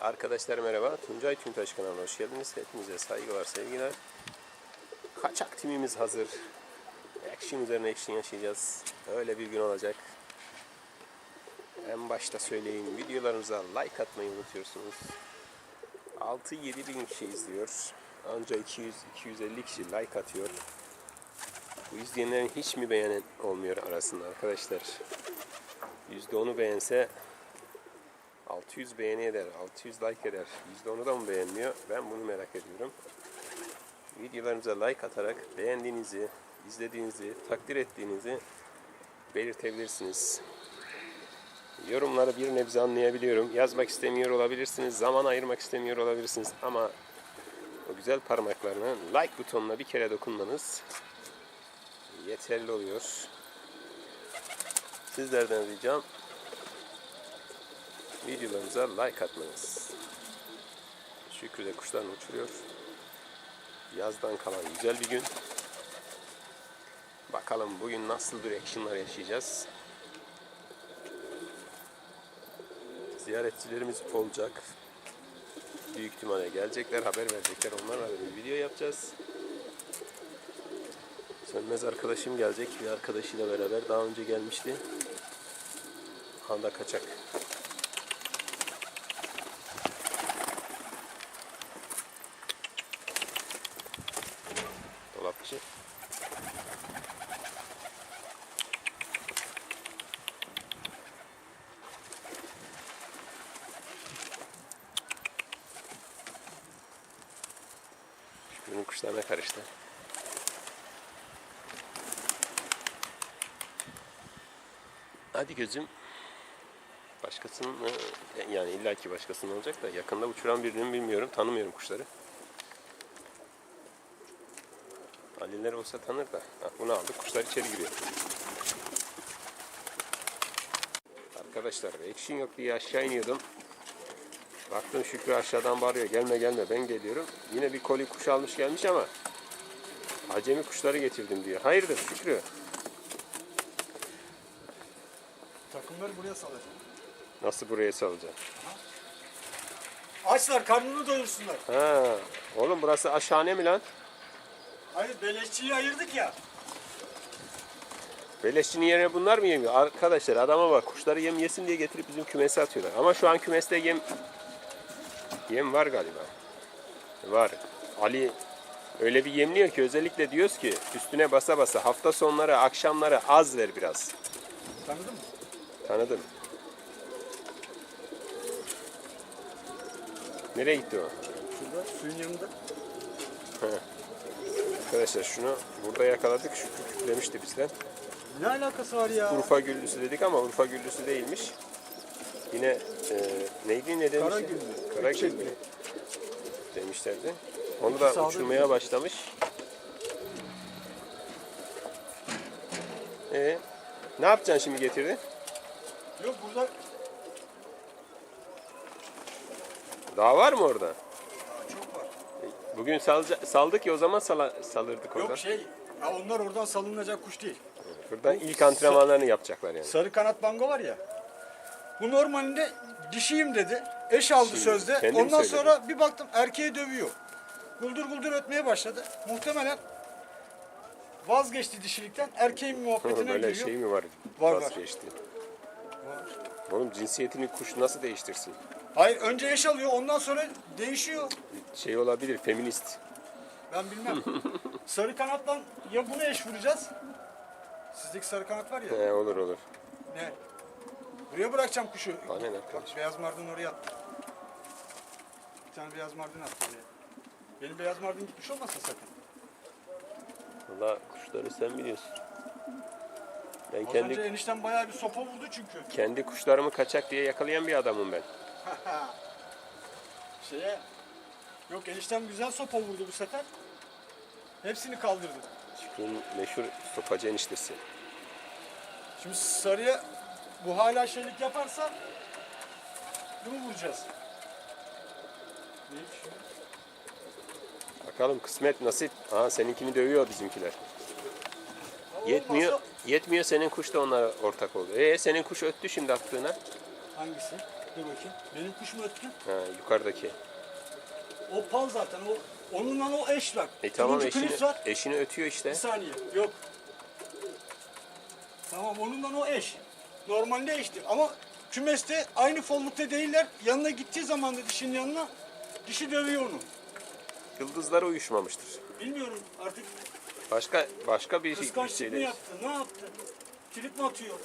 Arkadaşlar merhaba. Tuncay Tüntaş kanalına hoş geldiniz. Hepinize saygılar, sevgiler. Kaçak timimiz hazır. Action üzerine action yaşayacağız. Öyle bir gün olacak. En başta söyleyeyim. Videolarımıza like atmayı unutuyorsunuz. 6-7 bin kişi izliyor. Anca 200-250 kişi like atıyor. Bu izleyenlerin hiç mi beğenen olmuyor arasında arkadaşlar? %10'u beğense 600 beğeni eder, 600 like eder. %10'u da mı beğenmiyor? Ben bunu merak ediyorum. Videolarımıza like atarak beğendiğinizi, izlediğinizi, takdir ettiğinizi belirtebilirsiniz. Yorumları bir nebze anlayabiliyorum. Yazmak istemiyor olabilirsiniz, zaman ayırmak istemiyor olabilirsiniz ama o güzel parmaklarına like butonuna bir kere dokunmanız yeterli oluyor. Sizlerden ricam videolarımıza like atmanız. Şükrü de kuşlarını uçuruyor. Yazdan kalan güzel bir gün. Bakalım bugün nasıl bir actionlar yaşayacağız. Ziyaretçilerimiz olacak. Büyük ihtimalle gelecekler, haber verecekler. Onlarla bir video yapacağız. Sönmez arkadaşım gelecek. Bir arkadaşıyla beraber daha önce gelmişti. Handa kaçak. Kuşlarına karıştı. Hadi gözüm. Başkasının yani illaki başkasının olacak da yakında uçuran birini bilmiyorum. Tanımıyorum kuşları. Aliler olsa tanır da. Ha, bunu aldık. Kuşlar içeri giriyor. Arkadaşlar action yok diye aşağı iniyordum. Baktım Şükrü aşağıdan bağırıyor. Gelme gelme ben geliyorum. Yine bir koli kuş almış gelmiş ama acemi kuşları getirdim diyor. Hayırdır Şükrü? Takımları buraya salacağım. Nasıl buraya salacağım? Açlar karnını doyursunlar. Ha, oğlum burası aşağıne mi lan? Hayır beleşçiyi ayırdık ya. Beleşçinin yerine bunlar mı yemiyor? Arkadaşlar adama bak kuşları yem yesin diye getirip bizim kümese atıyorlar. Ama şu an kümeste yem yem var galiba. Var. Ali öyle bir yemliyor ki özellikle diyoruz ki üstüne basa basa hafta sonları akşamları az ver biraz. Tanıdın mı? Tanıdım. Nereye gitti o? Şurada suyun yanında. Arkadaşlar şunu burada yakaladık. Şükrü küflemişti bizden. Ne alakası var ya? Urfa güllüsü dedik ama Urfa güllüsü değilmiş. Yine e, neydi ne demişti? Kara güllü. Kara Üçe güllü demişlerdi. Onu da uçurmaya başlamış. E, ne yapacaksın şimdi getirdin? Yok burada Daha var mı orada? çok var. Bugün salca- saldık ya o zaman sala- salırdık oradan. Yok şey, ya onlar oradan salınacak kuş değil. Buradan ilk antrenmanlarını yapacaklar yani. Sarı kanat bango var ya. Bu normalinde dişiyim dedi. Eş aldı Şimdi, sözde. Ondan sonra bir baktım erkeği dövüyor. Guldur guldur ötmeye başladı. Muhtemelen vazgeçti dişilikten. Erkeğin muhabbetine Böyle giriyor. şey mi var? Var, var. Vazgeçti. Oğlum cinsiyetini kuş nasıl değiştirsin? Hayır önce eş alıyor ondan sonra değişiyor. Şey olabilir, feminist. Ben bilmem. sarı kanattan ya bunu eş vuracağız. Sizdeki sarı kanat var ya. He, olur olur. Ne? Buraya bırakacağım kuşu. Bana ne Bak arkadaş? beyaz mardin oraya attı. Bir tane beyaz mardin attı oraya. Benim beyaz mardin gitmiş olmasın sakın. Valla kuşları sen biliyorsun. Ben Az kendi önce enişten bayağı bir sopa vurdu çünkü. kendi kuşlarımı kaçak diye yakalayan bir adamım ben. Şeye... Yok eniştem güzel sopa vurdu bu sefer. Hepsini kaldırdı. Şükrü'nün meşhur sopacı eniştesi. Şimdi sarıya bu hala şeylik yaparsa bunu vuracağız. Neydi şimdi? Bakalım kısmet nasip. Aa seninkini dövüyor bizimkiler. Yetmiyor. Olmazsa- Yetmiyor senin kuş da onlara ortak oldu. Ee senin kuş öttü şimdi attığına. Hangisi? Dur bakayım. Benim kuş mu öttü? Ha, yukarıdaki. O pal zaten. O onunla o eş var. E tamam Turuncu eşini, klips var. eşini ötüyor işte. Bir saniye. Yok. Tamam onunla o eş. Normalde eşti ama kümeste aynı follukta değiller. Yanına gittiği zaman da dişinin yanına dişi dövüyor onu. Yıldızlar uyuşmamıştır. Bilmiyorum artık Başka başka bir şey kıskançlık mı şeyle. yaptı, ne yaptı? Trip mi atıyor?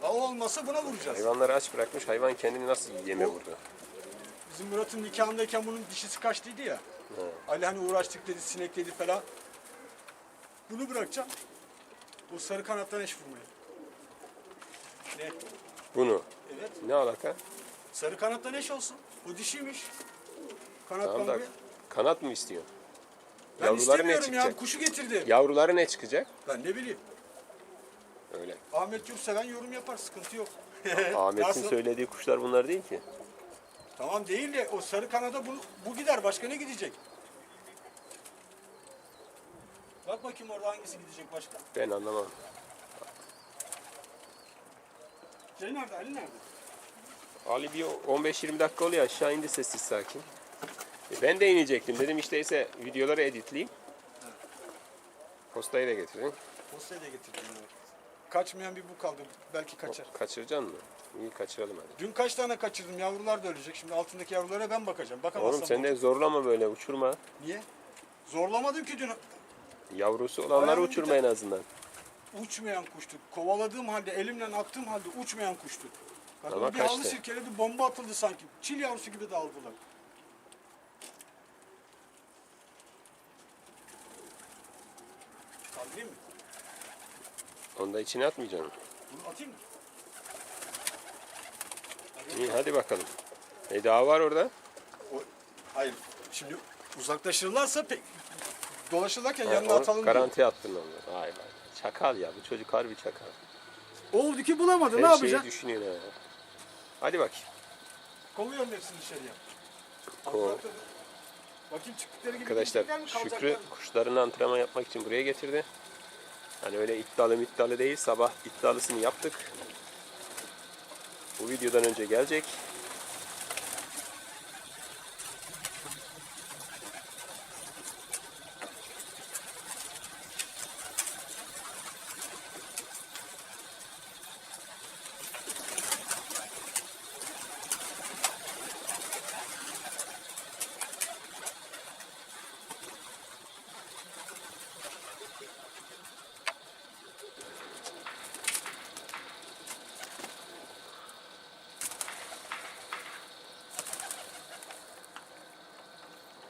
Ha o olmasa buna vuracağız. Hayvanları aç bırakmış. Hayvan kendini nasıl yeme vurdu? Bizim Murat'ın nikahındayken bunun dişisi kaçtıydı ya. Ali hani uğraştık dedi, sinek dedi falan. Bunu bırakacağım. Bu sarı kanattan eş vurmaya. Ne? Bunu. Evet. Ne alaka? Sarı kanattan eş olsun. Bu dişiymiş. Kanat Tamam da bambuya. kanat mı istiyor? Ben Yavruları ne istemiyorum ya. çıkacak? Kuşu getirdi. Yavruları ne çıkacak? Ben ne bileyim. Öyle. Ahmet Yurtseven yorum yapar. Sıkıntı yok. Ahmet'in Nasıl? söylediği kuşlar bunlar değil ki. Tamam değil de o sarı kanada bu, bu gider. Başka ne gidecek? Bak bakayım orada hangisi gidecek başka. Ben anlamam. Şey nerede? Ali nerede? Ali bir 15-20 dakika oluyor aşağı indi sessiz sakin. E, Ben de inecektim. Dedim işte ise videoları editleyeyim. Postayı da getirin. Postayı da getirdim. Kaçmayan bir bu kaldı. Belki kaçar. Kaçıracaksın mı? İyi kaçıralım hadi. Dün kaç tane kaçırdım? Yavrular da ölecek. Şimdi altındaki yavrulara ben bakacağım. Bakamazsam. Oğlum sen de zorlama böyle uçurma. Niye? Zorlamadım ki dün. Yavrusu olanları Ayağımın bir uçurma en azından. Uçmayan kuştu. Kovaladığım halde, elimle attığım halde uçmayan kuştu. Bak Ama bir havlu kaçtı. sirkeledi, bomba atıldı sanki. Çil yavrusu gibi dağıldılar. Kaldırayım mı? Onu da içine atmayacaksın. Bunu atayım mı? İyi hadi bakalım. E daha var orada. O, hayır. Şimdi uzaklaşırlarsa pek dolaşırlarken Ha, yanına onu atalım diye. garanti attın onu. Vay vay. Çakal ya bu çocuk harbi çakal. Oldu ki bulamadı. Her ne şeyi yapacak? düşünüyor ha. Hadi bak. Kovuyorum hepsini dışarıya. Kov. Atlatın. Bakayım çıktıkları gibi Arkadaşlar gidecekler mi, Şükrü mı? kuşlarını antrenman yapmak için buraya getirdi. Hani öyle iddialı iddialı değil. Sabah iddialısını yaptık. Bu videodan önce gelecek.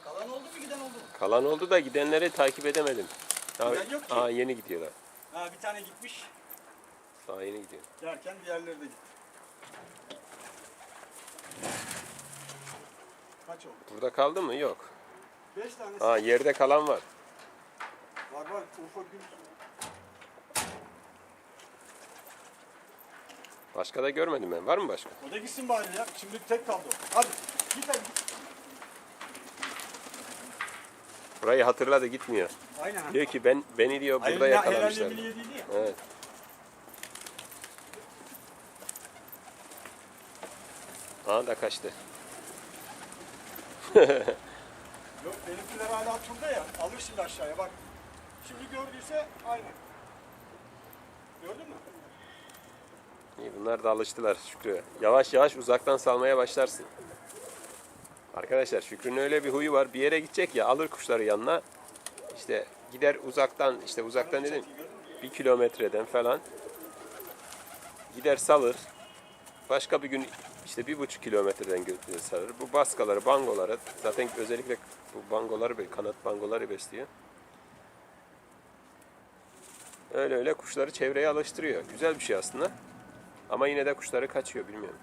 Kalan oldu mu giden oldu mu? Kalan oldu da gidenleri takip edemedim. Aa, Giden yok ki. aa, yeni gidiyorlar. Ha bir tane gitmiş Daha yeni gidiyor. derken diğerleri de gitti. Kaç oldu? Burada kaldı mı? Yok. Beş tanesi Aa yerde kalan var. var var. Urfa Gül. Başka da görmedim ben. Var mı başka? O da gitsin bari ya. Şimdi tek kaldı o. Hadi git hadi git. Burayı hatırladı gitmiyor. Aynen. Diyor ki ben beni diyor burada Helal- yakalamışlar. Helal ya. Evet. Aa da kaçtı. Yok benimkiler hala turda ya. Alır şimdi aşağıya bak. Şimdi gördüyse aynen. Gördün mü? İyi bunlar da alıştılar Şükrü. Yavaş yavaş uzaktan salmaya başlarsın. Arkadaşlar Şükrü'nün öyle bir huyu var. Bir yere gidecek ya alır kuşları yanına. İşte gider uzaktan işte uzaktan dedim bir kilometreden falan gider salır. Başka bir gün işte bir buçuk kilometreden götürür salır. Bu baskaları, bangoları zaten özellikle bu bangoları, kanat bangoları besliyor. Öyle öyle kuşları çevreye alıştırıyor. Güzel bir şey aslında. Ama yine de kuşları kaçıyor bilmiyorum.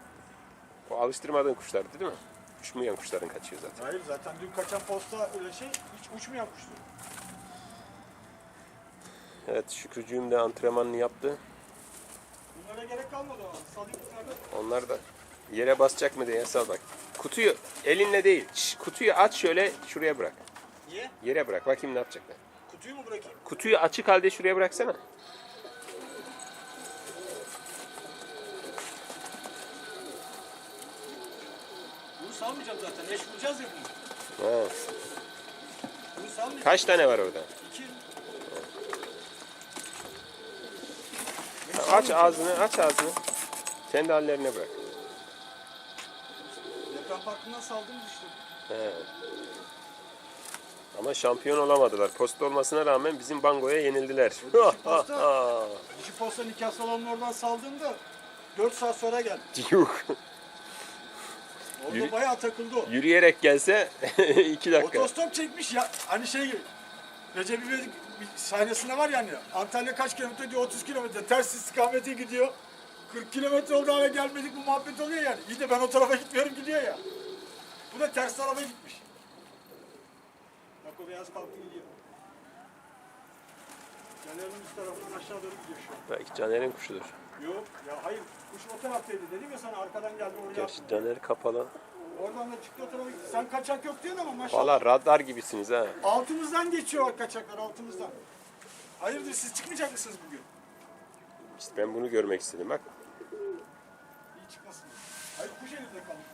O alıştırmadığın kuşlar değil mi? Uçmayan kuşların kaçıyor zaten. Hayır zaten dün kaçan posta öyle şey hiç uçmayan kuştu. Evet Şükrücüğüm de antrenmanını yaptı. Bunlara gerek kalmadı bunları. Onlar da yere basacak mı diye sal bak. Kutuyu elinle değil. şş, kutuyu aç şöyle şuraya bırak. Niye? Yere bırak. Bakayım ne yapacaklar. Kutuyu mu bırakayım? Kutuyu açık halde şuraya bıraksana. Salmayacağım zaten. Eş bulacağız ya bunu. Ha. Bunu salmayacağım. Kaç tane var orada? İki. Aç ağzını, aç ağzını. Kendi hallerine bırak. Deprem parkından saldım işte. He. Ama şampiyon olamadılar. Posta olmasına rağmen bizim bangoya yenildiler. posta. Dişi posta nikah salonunun oradan saldığımda 4 saat sonra geldi. Yuh. Orada Yürü- bayağı takıldı o. Yürüyerek gelse iki dakika. Otostop çekmiş ya. Hani şey gibi. Recep İvedik bir sahnesinde var yani. Antalya kaç kilometre diyor 30 kilometre. Ters istikamete gidiyor. 40 kilometre oldu hala gelmedik bu muhabbet oluyor yani. İyi de ben o tarafa gitmiyorum gidiyor ya. Bu da ters tarafa gitmiş. Bak o beyaz kalktı gidiyor. Caner'in üst tarafından aşağı doğru gidiyor şu an. Belki Caner'in kuşudur. Yok ya hayır. Kuş o taraftaydı dedim ya sana arkadan geldi oraya. Gerçi Caner kapalı. Oradan da çıktı o tarafa gitti. Sen kaçak yok diyorsun ama maşallah. Valla radar gibisiniz ha. Altımızdan geçiyor kaçaklar altımızdan. Hayırdır siz çıkmayacak mısınız bugün? İşte ben bunu görmek istedim bak. İyi çıkmasın. Hayır kuş elimde kalmış.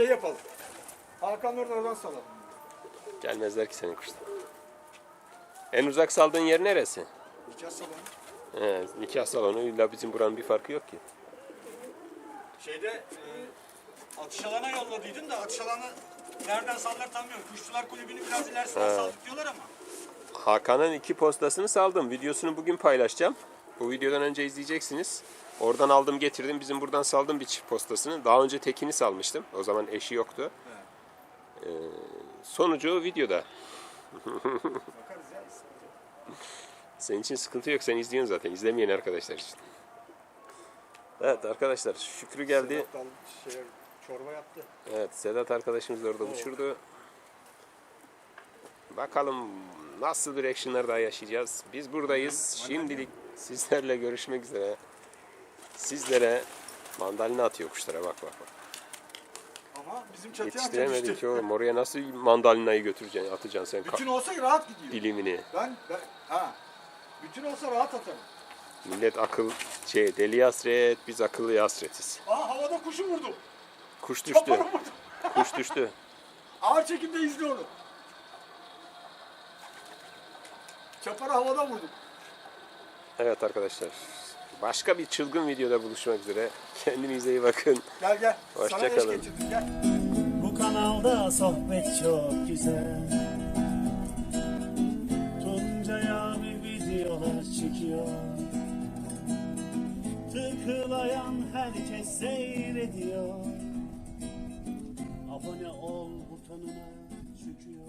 Şey yapalım. Da oradan salalım. Gelmezler ki senin kuştan. En uzak saldığın yer neresi? Nikah salonu. He, nikah salonu illa bizim buranın bir farkı yok ki. Şeyde e, atış alana yolladıydın da atış alanı nereden sallar tam bilmiyorum. Kuşçular kulübünü biraz ilerisine saldık diyorlar ama. Hakan'ın iki postasını saldım. Videosunu bugün paylaşacağım. Bu videodan önce izleyeceksiniz. Oradan aldım getirdim. Bizim buradan saldım bir çift postasını. Daha önce tekini salmıştım. O zaman eşi yoktu. Ee, sonucu videoda. Senin için sıkıntı yok. Sen izliyorsun zaten. İzlemeyen arkadaşlar için. Evet arkadaşlar Şükrü geldi. Dal şeye, çorba yaptı. Evet Sedat arkadaşımız da orada uçurdu. Bakalım nasıl bir actionlar daha yaşayacağız. Biz buradayız. Şimdilik sizlerle görüşmek üzere. Sizlere mandalina atıyor kuşlara bak bak bak. Ama bizim çatıya Yetiştiremedik atmıştı. ki oğlum. Oraya nasıl mandalinayı götüreceksin, atacaksın sen Bütün olsa rahat gidiyor. dilimini. Ben, ben, ha. Bütün olsa rahat atarım. Millet akıl şey deli hasret, biz akıllı hasretiz. Aa havada kuşu vurdum. Kuş düştü. Vurdum. Kuş düştü. Ağır çekimde izle onu. Çapara havada vurdum. Evet arkadaşlar. Başka bir çılgın videoda buluşmak üzere. Kendinize iyi bakın. Gel gel. Hoşçakalın. Bu kanalda sohbet çok güzel. Tuncay abi videolar çekiyor. Tıklayan herkes seyrediyor. Abone ol butonuna çıkıyor.